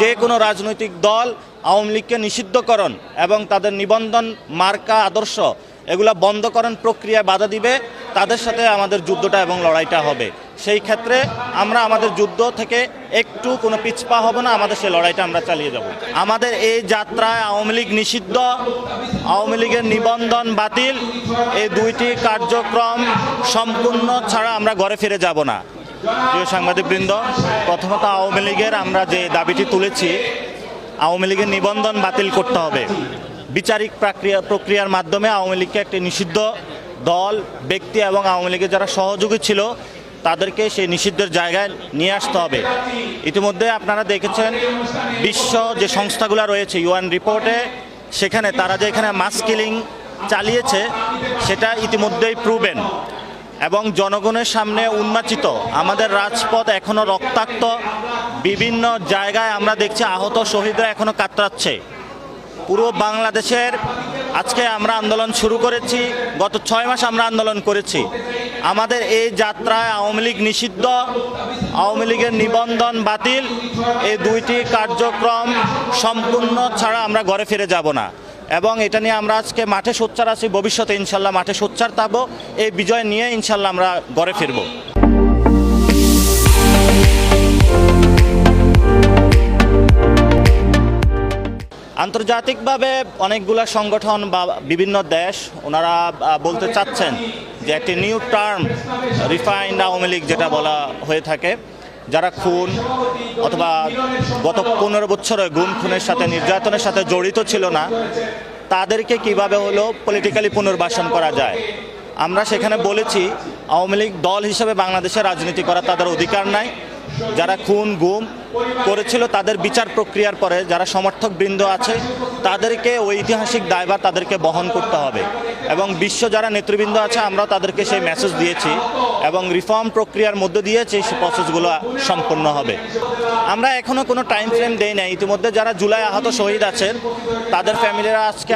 যে কোনো রাজনৈতিক দল আওয়ামী লীগকে নিষিদ্ধকরণ এবং তাদের নিবন্ধন, মার্কা, আদর্শ এগুলা বন্ধকরণ প্রক্রিয়ায় বাধা দিবে, তাদের সাথে আমাদের যুদ্ধটা এবং লড়াইটা হবে। সেই ক্ষেত্রে আমরা আমাদের যুদ্ধ থেকে একটু কোনো পিছপা হব না, আমাদের সেই লড়াইটা আমরা চালিয়ে যাব। আমাদের এই যাত্রায় আওয়ামী লীগ নিষিদ্ধ, আওয়ামী লীগের নিবন্ধন বাতিল, এই দুইটি কার্যক্রম সম্পূর্ণ ছাড়া আমরা ঘরে ফিরে যাব না। প্রিয় সাংবাদিকবৃন্দ, প্রথমত আওয়ামী লীগের আমরা যে দাবিটি তুলেছি, আওয়ামী লীগের নিবন্ধন বাতিল করতে হবে। বিচারিক প্রক্রিয়া, প্রক্রিয়ার মাধ্যমে আওয়ামী লীগকে একটি নিষিদ্ধ দল, ব্যক্তি এবং আওয়ামী লীগের যারা সহযোগী ছিল, তাদেরকে সেই নিষিদ্ধের জায়গায় নিয়ে আসতে হবে। ইতিমধ্যে আপনারা দেখেছেন, বিশ্ব যে সংস্থাগুলো রয়েছে ইউএন রিপোর্টে সেখানে তারা যে এখানে মাস কিলিং চালিয়েছে, সেটা ইতিমধ্যেই প্রুভেন এবং জনগণের সামনে উন্মাচিত। আমাদের রাজপথ এখনও রক্তাক্ত। বিভিন্ন জায়গায় আমরা দেখছি আহত শহীদরা এখনও কাতরাচ্ছে। পুরো বাংলাদেশের আজকে আমরা আন্দোলন শুরু করেছি, গত ছয় মাস আমরা আন্দোলন করেছি। আমাদের এই যাত্রায় আওয়ামী লীগ নিষিদ্ধ, আওয়ামী লীগের নিবন্ধন বাতিল। এই দুইটি কার্যক্রম সম্পূর্ণ ছাড়া আমরা ঘরে ফিরে যাব না। এবং এটা নিয়ে আমরা আজকে মাঠে সোচ্চার আছি, ভবিষ্যতে ইনশাল্লাহ মাঠে সোচ্চার থাকব। এই বিজয় নিয়ে ইনশাল্লাহ আমরা গড়ে ফিরবো। আন্তর্জাতিকভাবে অনেকগুলা সংগঠন বা বিভিন্ন দেশ, ওনারা বলতে চাচ্ছেন যে একটি new term, refined Awami League যেটা বলা হয়ে থাকে। যারা খুন অথবা গত পনেরো বছরে গুম, খুনের সাথে, নির্যাতনের সাথে জড়িত ছিল না, তাদেরকে কীভাবে হলো পলিটিক্যালি পুনর্বাসন করা যায়? আমরা সেখানে বলেছি, আওয়ামী লীগ দল হিসেবে বাংলাদেশে রাজনীতি করা তাদের অধিকার নাই। যারা খুন, গুম করেছিল তাদের বিচার প্রক্রিয়ার পরে যারা সমর্থক বৃন্দ আছে, তাদেরকে ঐতিহাসিক দায়ভার তাদেরকে বহন করতে হবে। এবং বিশ্ব যারা নেতৃবৃন্দ আছে আমরা তাদেরকে সেই মেসেজ দিয়েছি এবং রিফর্ম প্রক্রিয়ার মধ্য দিয়ে সেই প্রসেসগুলো সম্পন্ন হবে। আমরা এখনও কোনো টাইম ফ্রেম দেই নাই। ইতিমধ্যে যারা জুলাই আহত শহীদ আছেন, তাদের ফ্যামিলিরা আজকে